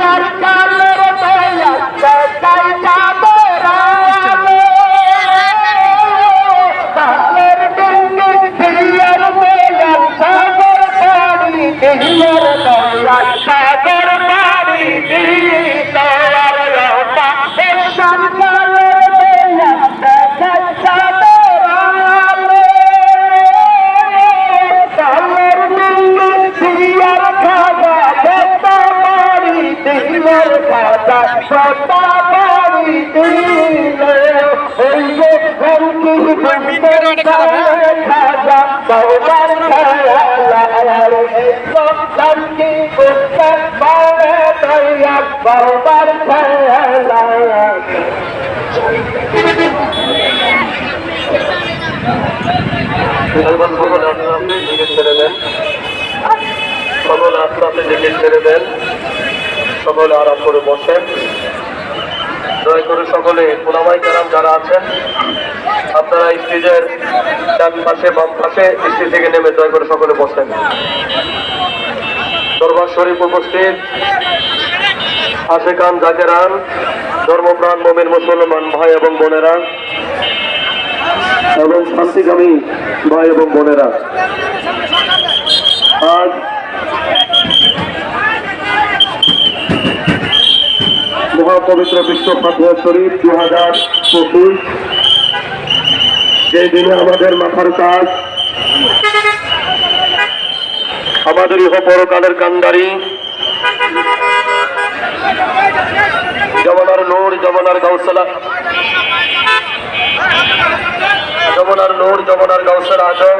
সরকারের দয়া কাই যাবে রালে কালের খেয়াল মুসলমান সকলে আপনারা আপনি দিকে ছেড়ে দেন। সকলে আরাম করে বসেন। দয়া করে সকলে ওলামাই কারাম যারা আছেন, আপনারা স্টেজের ডান পাশে, বাম পাশে স্টেজ থেকে নেমে দয়া করে সকলে বসেন। দরবার শরীফ উপস্থিত। আশেকান জাকেরান, ধর্মপ্রাণ মমিন মুসলমান ভাই এবং বোনেরা এবং শান্তিকামী ভাই এবং বোনেরা। আজ মহাপবিত্র বিশ্ব ফাতুয়া শরীফ দু হাজার পঁচিশ। যে দিনে আমাদের মাথার কাজ, আমাদের ইহ পরকালের কান্দারি জমানার নূর, জমানার গাউসলা যমুনার নূর যমুনার গাউসের আজম